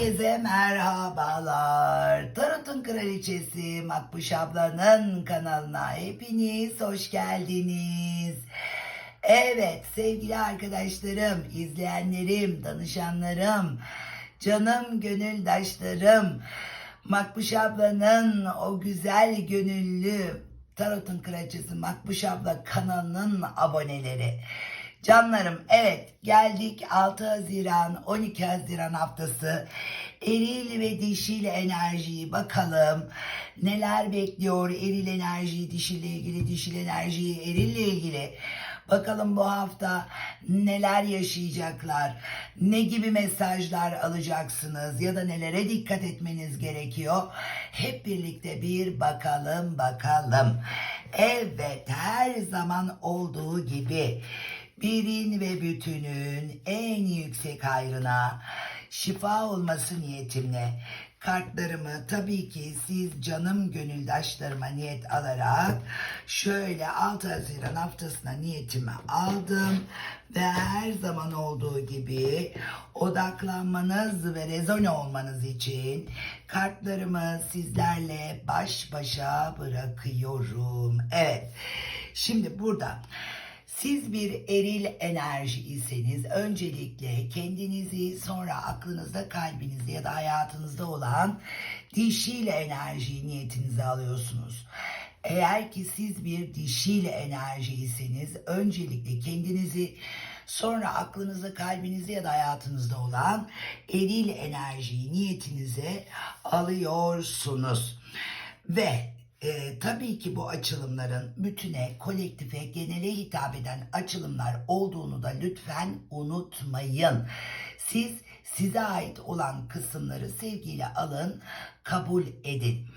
Herkese merhabalar. Tarot'un kraliçesi Makbuş ablanın kanalına hepiniz hoş geldiniz. Evet sevgili arkadaşlarım, izleyenlerim, danışanlarım, canım gönüldaşlarım, Makbuş ablanın o güzel gönüllü Tarot'un kraliçesi Makbuş abla kanalının aboneleri. Canlarım evet geldik 6 Haziran 12 Haziran haftası. Eril ve dişil enerjiyi bakalım. Neler bekliyor eril enerjiyi dişille ilgili dişil enerjiyi erille ilgili? Bakalım bu hafta neler yaşayacaklar? Ne gibi mesajlar alacaksınız ya da nelere dikkat etmeniz gerekiyor? Hep birlikte bir bakalım bakalım. Evet her zaman olduğu gibi birin ve bütünün en yüksek hayrına şifa olması niyetimle kartlarımı tabii ki siz canım gönüldaşlarıma niyet alarak şöyle 6 Haziran haftasına niyetimi aldım ve her zaman olduğu gibi odaklanmanız ve rezone olmanız için kartlarımı sizlerle baş başa bırakıyorum. Evet. Şimdi burada siz bir eril enerji iseniz öncelikle kendinizi sonra aklınızda kalbinizde ya da hayatınızda olan dişil enerji niyetinize alıyorsunuz. Eğer ki siz bir dişil enerji iseniz öncelikle kendinizi sonra aklınızda kalbinizde ya da hayatınızda olan eril enerjiyi niyetinize alıyorsunuz. Ve e, tabii ki bu açılımların bütüne, kolektife, genele hitap eden açılımlar olduğunu da lütfen unutmayın. Siz size ait olan kısımları sevgiyle alın, kabul edin.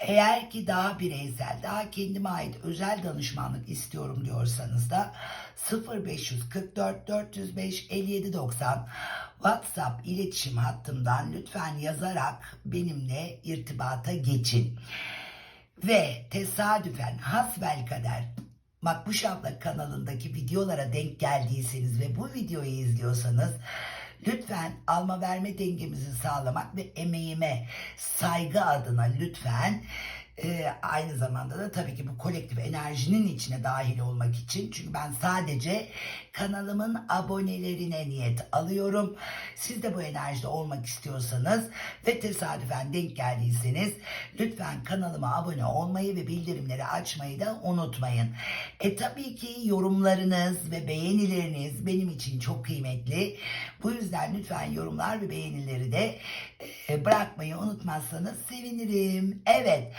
Eğer ki daha bireysel, daha kendime ait özel danışmanlık istiyorum diyorsanız da 0544 405 57 90 WhatsApp iletişim hattımdan lütfen yazarak benimle irtibata geçin. Ve tesadüfen hasbel kader Makbuş abla kanalındaki videolara denk geldiyseniz ve bu videoyu izliyorsanız lütfen alma verme dengemizi sağlamak ve emeğime saygı adına lütfen e, aynı zamanda da tabii ki bu kolektif enerjinin içine dahil olmak için çünkü ben sadece kanalımın abonelerine niyet alıyorum. Siz de bu enerjide olmak istiyorsanız ve tesadüfen denk geldiyseniz lütfen kanalıma abone olmayı ve bildirimleri açmayı da unutmayın. E tabii ki yorumlarınız ve beğenileriniz benim için çok kıymetli. Bu yüzden lütfen yorumlar ve beğenileri de e, bırakmayı unutmazsanız sevinirim. Evet.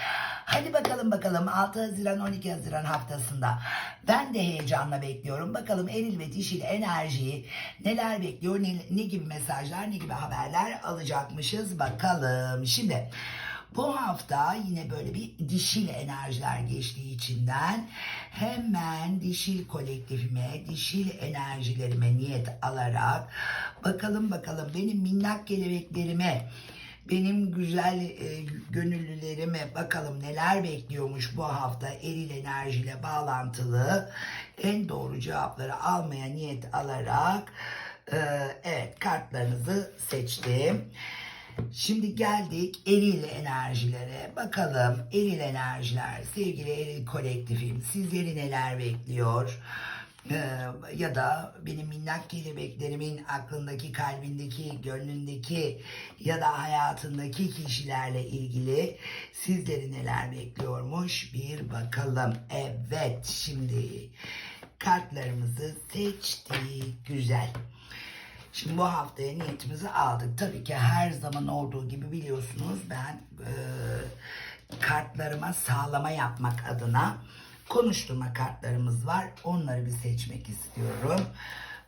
Hadi bakalım bakalım 6 Haziran 12 Haziran haftasında ben de heyecanla bekliyorum. Bakalım eril ve dişil enerjiyi neler bekliyor, ne, ne gibi mesajlar, ne gibi haberler alacakmışız bakalım. Şimdi bu hafta yine böyle bir dişil enerjiler geçtiği içinden hemen dişil kolektifime, dişil enerjilerime niyet alarak bakalım bakalım benim minnak kelebeklerime benim güzel e, gönüllülerime bakalım neler bekliyormuş bu hafta eril enerjiyle bağlantılı en doğru cevapları almaya niyet alarak e, evet kartlarınızı seçtim. Şimdi geldik eril enerjilere. Bakalım eril enerjiler, sevgili eril kolektifim sizleri neler bekliyor? Ee, ya da benim minnak kelebeklerimin aklındaki, kalbindeki, gönlündeki ya da hayatındaki kişilerle ilgili sizleri neler bekliyormuş bir bakalım. Evet şimdi kartlarımızı seçtik. Güzel. Şimdi bu haftaya niyetimizi aldık. Tabii ki her zaman olduğu gibi biliyorsunuz ben e, kartlarıma sağlama yapmak adına konuşturma kartlarımız var. Onları bir seçmek istiyorum.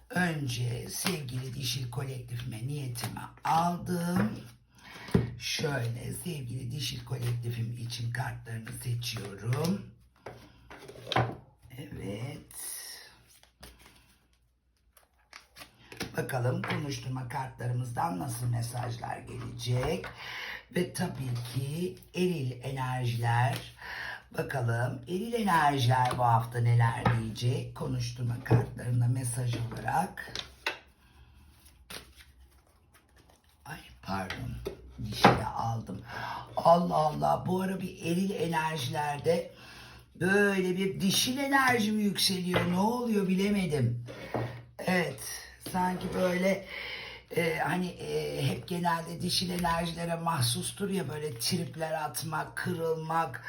Önce sevgili dişil kolektifime niyetimi aldım. Şöyle sevgili dişil kolektifim için kartlarını seçiyorum. Evet. Bakalım konuşturma kartlarımızdan nasıl mesajlar gelecek. Ve tabii ki eril enerjiler. Bakalım eril enerjiler bu hafta neler diyecek. Konuşturma kartlarında mesaj olarak. Ay pardon dişiyi aldım. Allah Allah bu ara bir eril enerjilerde böyle bir dişil enerji mi yükseliyor ne oluyor bilemedim. Evet sanki böyle e, hani e, hep genelde dişil enerjilere mahsustur ya böyle tripler atmak, kırılmak,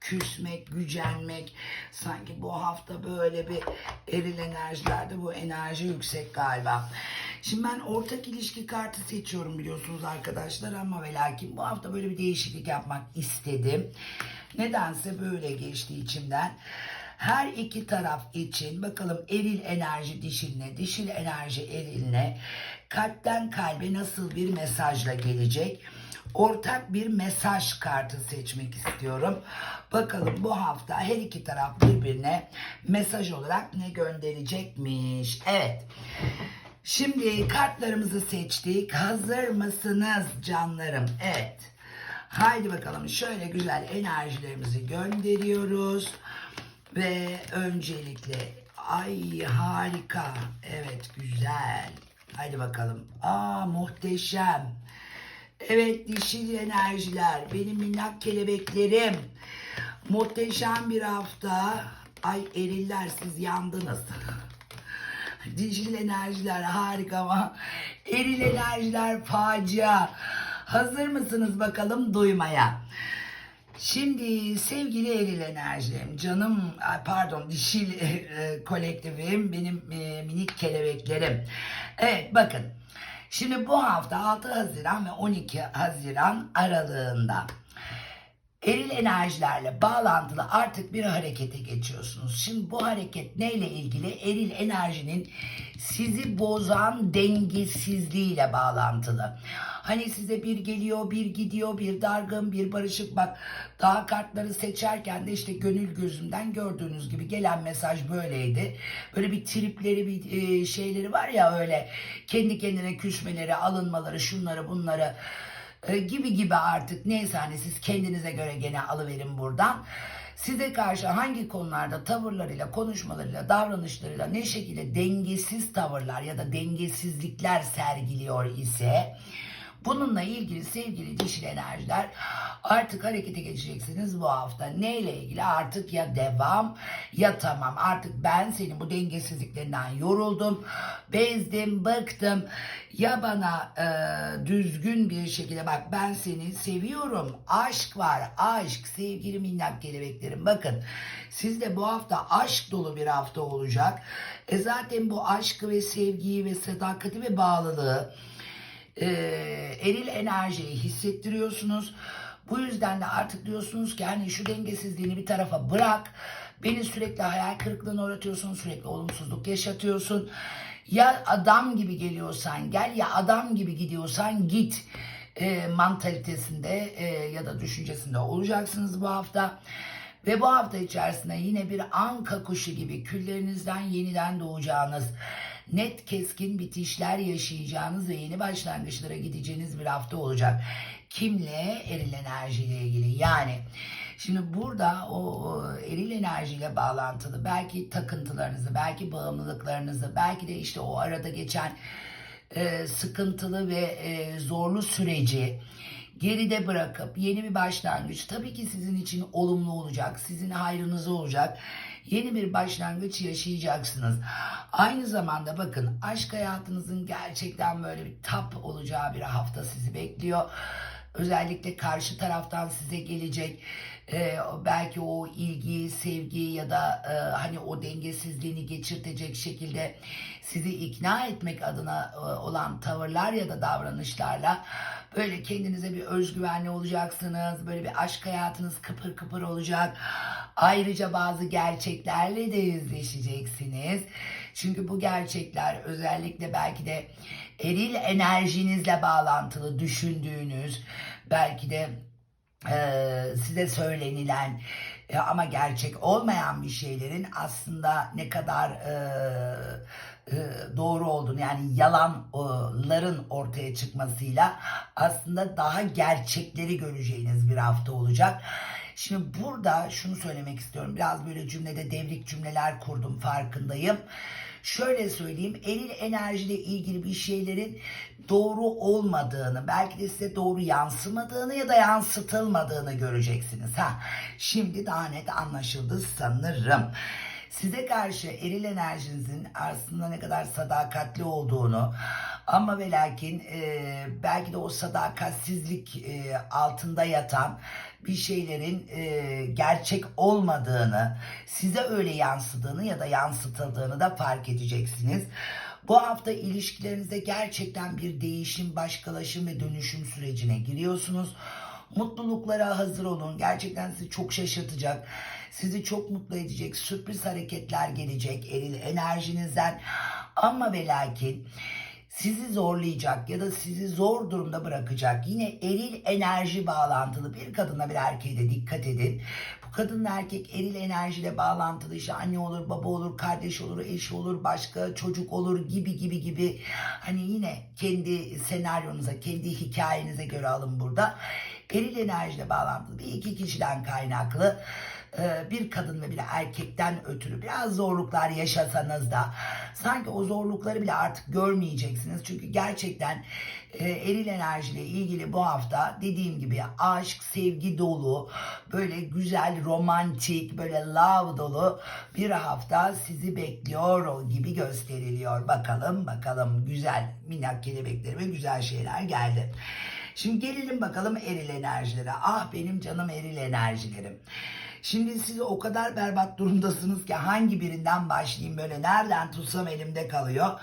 küsmek, gücenmek. Sanki bu hafta böyle bir eril enerjilerde bu enerji yüksek galiba. Şimdi ben ortak ilişki kartı seçiyorum biliyorsunuz arkadaşlar ama ve lakin bu hafta böyle bir değişiklik yapmak istedim. Nedense böyle geçti içimden. Her iki taraf için bakalım eril enerji dişiline, dişil enerji eriline kalpten kalbe nasıl bir mesajla gelecek? Ortak bir mesaj kartı seçmek istiyorum. Bakalım bu hafta her iki taraf birbirine mesaj olarak ne gönderecekmiş? Evet. Şimdi kartlarımızı seçtik. Hazır mısınız canlarım? Evet. Haydi bakalım şöyle güzel enerjilerimizi gönderiyoruz. Ve öncelikle ay harika. Evet güzel. Haydi bakalım. Aa muhteşem. Evet dişil enerjiler. Benim minnak kelebeklerim. Muhteşem bir hafta. Ay eriller siz yandınız. Dişil enerjiler harika ama eril enerjiler facia. Hazır mısınız bakalım duymaya? Şimdi sevgili eril enerjim, canım pardon dişil e, kolektifim, benim e, minik kelebeklerim. Evet bakın. Şimdi bu hafta 6 Haziran ve 12 Haziran aralığında eril enerjilerle bağlantılı artık bir harekete geçiyorsunuz. Şimdi bu hareket neyle ilgili? Eril enerjinin sizi bozan dengesizliğiyle bağlantılı. Hani size bir geliyor, bir gidiyor, bir dargın, bir barışık. Bak daha kartları seçerken de işte gönül gözümden gördüğünüz gibi gelen mesaj böyleydi. Böyle bir tripleri, bir e, şeyleri var ya öyle kendi kendine küsmeleri, alınmaları, şunları bunları e, gibi gibi artık neyse hani siz kendinize göre gene alıverin buradan. Size karşı hangi konularda tavırlarıyla, konuşmalarıyla, davranışlarıyla ne şekilde dengesiz tavırlar ya da dengesizlikler sergiliyor ise bununla ilgili sevgili dişil enerjiler artık harekete geçeceksiniz bu hafta. Neyle ilgili? Artık ya devam ya tamam. Artık ben senin bu dengesizliklerinden yoruldum, bezdim, bıktım. Ya bana e, düzgün bir şekilde bak ben seni seviyorum. Aşk var. Aşk. Sevgili minnak kelebeklerim. Bakın sizde bu hafta aşk dolu bir hafta olacak. E zaten bu aşkı ve sevgiyi ve sadakati ve bağlılığı e, eril enerjiyi hissettiriyorsunuz. Bu yüzden de artık diyorsunuz ki hani şu dengesizliğini bir tarafa bırak. Beni sürekli hayal kırıklığına uğratıyorsun, sürekli olumsuzluk yaşatıyorsun. Ya adam gibi geliyorsan gel ya adam gibi gidiyorsan git e, mantalitesinde e, ya da düşüncesinde olacaksınız bu hafta. Ve bu hafta içerisinde yine bir anka kuşu gibi küllerinizden yeniden doğacağınız, net keskin bitişler yaşayacağınız ve yeni başlangıçlara gideceğiniz bir hafta olacak. Kimle? Eril enerjiyle ilgili. Yani şimdi burada o, eril enerjiyle bağlantılı belki takıntılarınızı, belki bağımlılıklarınızı, belki de işte o arada geçen e, sıkıntılı ve e, zorlu süreci geride bırakıp yeni bir başlangıç tabii ki sizin için olumlu olacak, sizin hayrınıza olacak. Yeni bir başlangıç yaşayacaksınız. Aynı zamanda bakın aşk hayatınızın gerçekten böyle bir tap olacağı bir hafta sizi bekliyor. Özellikle karşı taraftan size gelecek e, belki o ilgi, sevgi ya da e, hani o dengesizliğini geçirtecek şekilde sizi ikna etmek adına e, olan tavırlar ya da davranışlarla böyle kendinize bir özgüvenli olacaksınız. Böyle bir aşk hayatınız kıpır kıpır olacak. Ayrıca bazı gerçeklerle de yüzleşeceksiniz. Çünkü bu gerçekler özellikle belki de eril enerjinizle bağlantılı düşündüğünüz belki de e, size söylenilen e, ama gerçek olmayan bir şeylerin aslında ne kadar e, e, doğru olduğunu yani yalanların ortaya çıkmasıyla aslında daha gerçekleri göreceğiniz bir hafta olacak. Şimdi burada şunu söylemek istiyorum. Biraz böyle cümlede devrik cümleler kurdum farkındayım. şöyle söyleyeyim eril enerjiyle ilgili bir şeylerin doğru olmadığını belki de size doğru yansımadığını ya da yansıtılmadığını göreceksiniz. Ha, şimdi daha net anlaşıldı sanırım. Size karşı eril enerjinizin aslında ne kadar sadakatli olduğunu ama ve lakin e, belki de o sadakatsizlik e, altında yatan bir şeylerin e, gerçek olmadığını, size öyle yansıdığını ya da yansıtıldığını da fark edeceksiniz. Bu hafta ilişkilerinizde gerçekten bir değişim, başkalaşım ve dönüşüm sürecine giriyorsunuz. Mutluluklara hazır olun. Gerçekten sizi çok şaşırtacak. Sizi çok mutlu edecek sürpriz hareketler gelecek enerjinizden. Ama ve lakin sizi zorlayacak ya da sizi zor durumda bırakacak yine eril enerji bağlantılı bir kadına bir erkeğe de dikkat edin. Bu kadın erkek eril enerjiyle bağlantılı işte anne olur, baba olur, kardeş olur, eş olur, başka çocuk olur gibi gibi gibi. Hani yine kendi senaryonuza, kendi hikayenize göre alın burada. Eril enerjiyle bağlantılı bir iki kişiden kaynaklı e, bir kadın ve bir erkekten ötürü biraz zorluklar yaşasanız da sanki o zorlukları bile artık görmeyeceksiniz. Çünkü gerçekten e, eril enerjiyle ilgili bu hafta dediğim gibi aşk, sevgi dolu, böyle güzel, romantik, böyle love dolu bir hafta sizi bekliyor gibi gösteriliyor. Bakalım bakalım güzel minnak kelebeklerime güzel şeyler geldi. Şimdi gelelim bakalım eril enerjilere. Ah benim canım eril enerjilerim. Şimdi siz o kadar berbat durumdasınız ki hangi birinden başlayayım böyle nereden tutsam elimde kalıyor.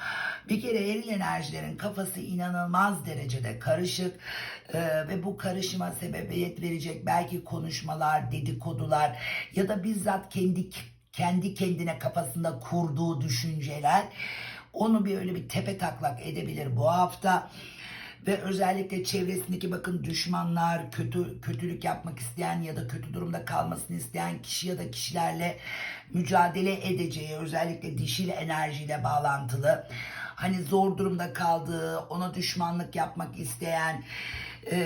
Bir kere eril enerjilerin kafası inanılmaz derecede karışık Ee, ve bu karışıma sebebiyet verecek belki konuşmalar, dedikodular ya da bizzat kendi kendi kendine kafasında kurduğu düşünceler onu bir öyle bir tepe taklak edebilir bu hafta ve özellikle çevresindeki bakın düşmanlar, kötü kötülük yapmak isteyen ya da kötü durumda kalmasını isteyen kişi ya da kişilerle mücadele edeceği özellikle dişil enerjiyle bağlantılı hani zor durumda kaldığı, ona düşmanlık yapmak isteyen e,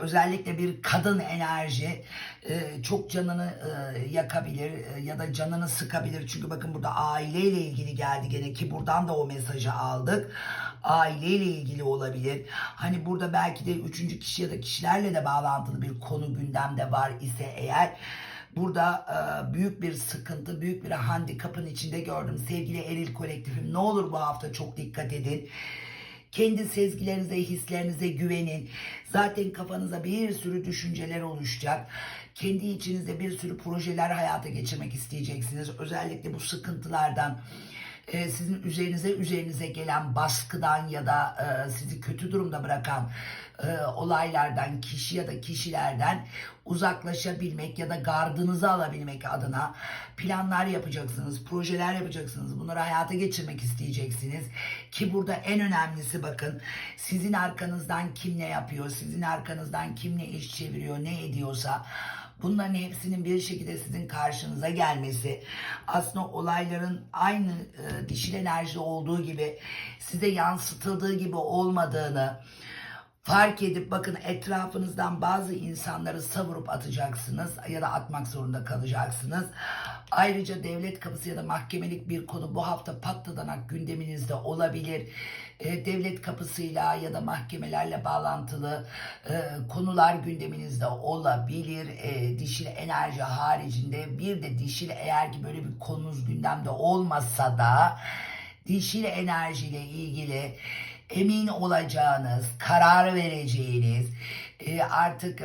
özellikle bir kadın enerji e, çok canını e, yakabilir e, ya da canını sıkabilir. Çünkü bakın burada aileyle ilgili geldi gene ki buradan da o mesajı aldık. Aileyle ilgili olabilir. Hani burada belki de üçüncü kişi ya da kişilerle de bağlantılı bir konu gündemde var ise eğer Burada büyük bir sıkıntı, büyük bir handikapın içinde gördüm. Sevgili Eril kolektifim ne olur bu hafta çok dikkat edin. Kendi sezgilerinize, hislerinize güvenin. Zaten kafanıza bir sürü düşünceler oluşacak. Kendi içinizde bir sürü projeler hayata geçirmek isteyeceksiniz. Özellikle bu sıkıntılardan e, sizin üzerinize üzerinize gelen baskıdan ya da e, sizi kötü durumda bırakan e, olaylardan, kişi ya da kişilerden uzaklaşabilmek ya da gardınızı alabilmek adına planlar yapacaksınız, projeler yapacaksınız. Bunları hayata geçirmek isteyeceksiniz. Ki burada en önemlisi bakın sizin arkanızdan kim ne yapıyor, sizin arkanızdan kim ne iş çeviriyor, ne ediyorsa Bunların hepsinin bir şekilde sizin karşınıza gelmesi aslında olayların aynı e, dişil enerji olduğu gibi size yansıtıldığı gibi olmadığını fark edip bakın etrafınızdan bazı insanları savurup atacaksınız ya da atmak zorunda kalacaksınız. Ayrıca devlet kapısı ya da mahkemelik bir konu bu hafta patladanak gündeminizde olabilir. E, devlet kapısıyla ya da mahkemelerle bağlantılı e, konular gündeminizde olabilir. E, dişil enerji haricinde bir de dişil eğer ki böyle bir konunuz gündemde olmasa da dişil enerjiyle ilgili emin olacağınız, karar vereceğiniz, e, artık e,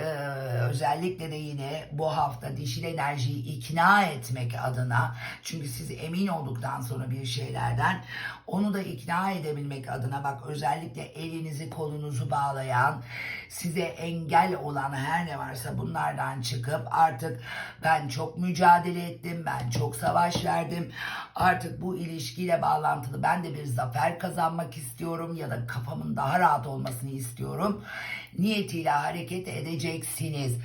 özellikle de yine bu hafta dişil enerjiyi ikna etmek adına çünkü siz emin olduktan sonra bir şeylerden onu da ikna edebilmek adına bak özellikle elinizi kolunuzu bağlayan size engel olan her ne varsa bunlardan çıkıp artık ben çok mücadele ettim ben çok savaş verdim artık bu ilişkiyle bağlantılı ben de bir zafer kazanmak istiyorum ya da kafamın daha rahat olmasını istiyorum niyetiyle hareket edeceksiniz.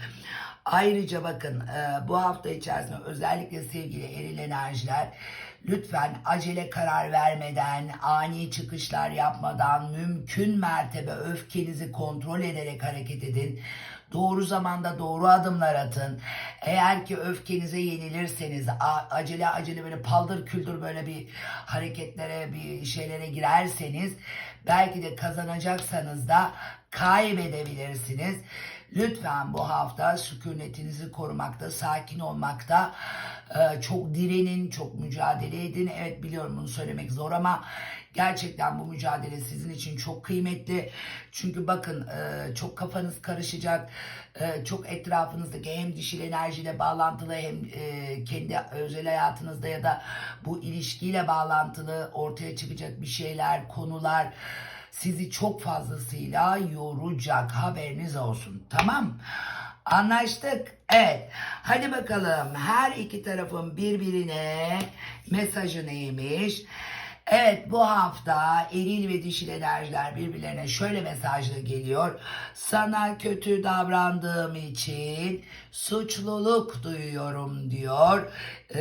Ayrıca bakın e, bu hafta içerisinde özellikle sevgili eril enerjiler Lütfen acele karar vermeden, ani çıkışlar yapmadan, mümkün mertebe öfkenizi kontrol ederek hareket edin. Doğru zamanda doğru adımlar atın. Eğer ki öfkenize yenilirseniz, acele acele böyle paldır küldür böyle bir hareketlere, bir şeylere girerseniz belki de kazanacaksanız da kaybedebilirsiniz. Lütfen bu hafta sükunetinizi korumakta, sakin olmakta e, çok direnin, çok mücadele edin. Evet biliyorum bunu söylemek zor ama gerçekten bu mücadele sizin için çok kıymetli. Çünkü bakın e, çok kafanız karışacak, e, çok etrafınızdaki hem dişil enerjiyle bağlantılı hem kendi özel hayatınızda ya da bu ilişkiyle bağlantılı ortaya çıkacak bir şeyler, konular sizi çok fazlasıyla yoracak haberiniz olsun. Tamam? Anlaştık. Evet. Hadi bakalım her iki tarafın birbirine mesajı neymiş? Evet bu hafta eril ve dişil enerjiler birbirlerine şöyle mesajla geliyor. Sana kötü davrandığım için suçluluk duyuyorum diyor. Ee,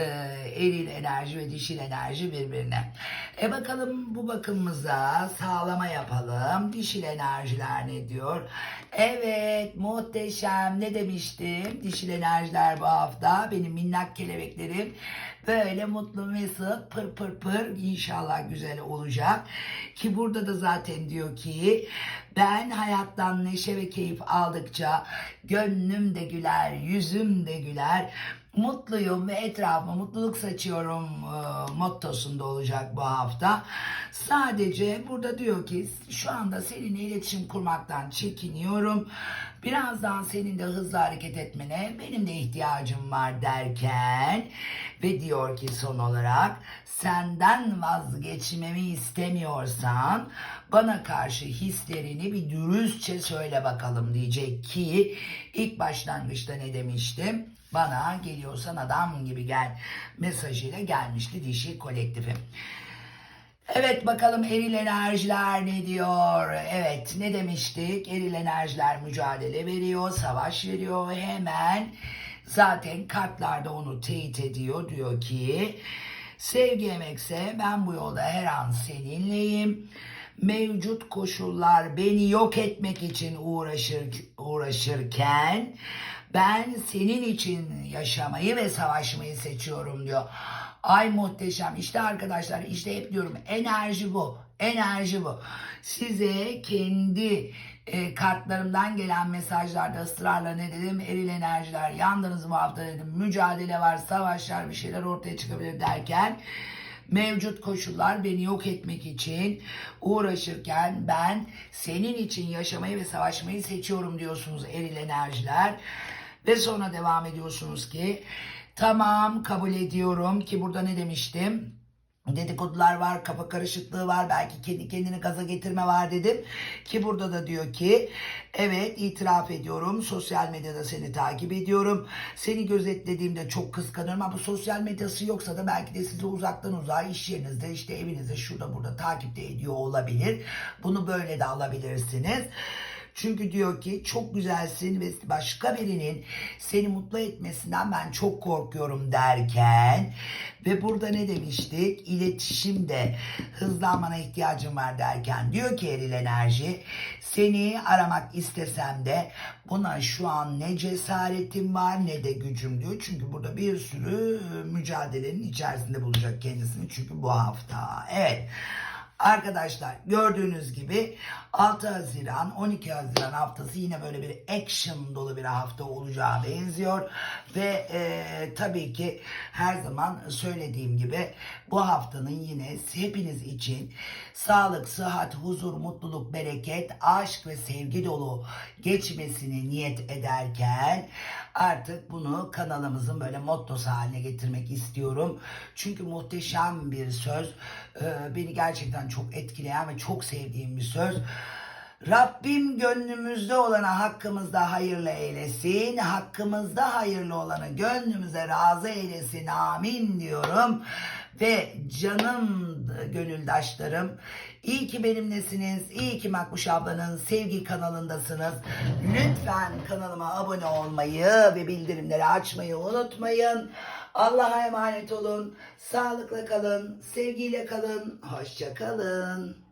eril enerji ve dişil enerji birbirine. E bakalım bu bakımımıza sağlama yapalım. Dişil enerjiler ne diyor? Evet muhteşem ne demiştim? Dişil enerjiler bu hafta benim minnak kelebeklerim böyle mutlu mesut pır pır pır inşallah güzel olacak. Ki burada da zaten diyor ki ben hayattan neşe ve keyif aldıkça gönlüm de güler, yüzüm de güler. Mutluyum ve etrafıma mutluluk saçıyorum e, mottosunda olacak bu hafta. Sadece burada diyor ki şu anda seninle iletişim kurmaktan çekiniyorum. Birazdan senin de hızlı hareket etmene benim de ihtiyacım var derken ve diyor ki son olarak senden vazgeçmemi istemiyorsan bana karşı hislerini bir dürüstçe söyle bakalım diyecek ki ilk başlangıçta ne demiştim? Bana geliyorsan adam gibi gel mesajıyla gelmişti dişi kolektifi. Evet bakalım eril enerjiler ne diyor? Evet ne demiştik? Eril enerjiler mücadele veriyor, savaş veriyor. Hemen zaten kartlarda onu teyit ediyor. Diyor ki sevgi emekse ben bu yolda her an seninleyim. Mevcut koşullar beni yok etmek için uğraşır, uğraşırken ben senin için yaşamayı ve savaşmayı seçiyorum diyor. Ay muhteşem. İşte arkadaşlar işte hep diyorum enerji bu. Enerji bu. Size kendi e, kartlarımdan gelen mesajlarda ısrarla ne dedim? Eril enerjiler yandınız bu hafta dedim. Mücadele var, savaşlar bir şeyler ortaya çıkabilir derken mevcut koşullar beni yok etmek için uğraşırken ben senin için yaşamayı ve savaşmayı seçiyorum diyorsunuz eril enerjiler. Ve sonra devam ediyorsunuz ki tamam kabul ediyorum ki burada ne demiştim? Dedikodular var, kafa karışıklığı var, belki kendi kendini gaza getirme var dedim. Ki burada da diyor ki evet itiraf ediyorum. Sosyal medyada seni takip ediyorum. Seni gözetlediğimde çok kıskanıyorum ama bu sosyal medyası yoksa da belki de sizi uzaktan uzağa iş yerinizde işte evinizde şurada burada takipte ediyor olabilir. Bunu böyle de alabilirsiniz. Çünkü diyor ki çok güzelsin ve başka birinin seni mutlu etmesinden ben çok korkuyorum derken ve burada ne demiştik? İletişimde hızlanmana ihtiyacım var derken diyor ki eril enerji seni aramak istesem de buna şu an ne cesaretim var ne de gücüm diyor. Çünkü burada bir sürü mücadelenin içerisinde bulacak kendisini çünkü bu hafta. Evet. Arkadaşlar gördüğünüz gibi 6 Haziran 12 Haziran haftası yine böyle bir action dolu bir hafta olacağı benziyor. Ve e, tabii ki her zaman söylediğim gibi bu haftanın yine hepiniz için sağlık, sıhhat, huzur, mutluluk, bereket, aşk ve sevgi dolu geçmesini niyet ederken artık bunu kanalımızın böyle mottosu haline getirmek istiyorum. Çünkü muhteşem bir söz. Ee, beni gerçekten çok etkileyen ve çok sevdiğim bir söz. Rabbim gönlümüzde olana hakkımızda hayırlı eylesin. Hakkımızda hayırlı olanı gönlümüze razı eylesin. Amin diyorum. Ve canım gönüldaşlarım iyi ki benimlesiniz. iyi ki Makbuş ablanın sevgi kanalındasınız. Lütfen kanalıma abone olmayı ve bildirimleri açmayı unutmayın. Allah'a emanet olun. Sağlıkla kalın. Sevgiyle kalın. Hoşça kalın.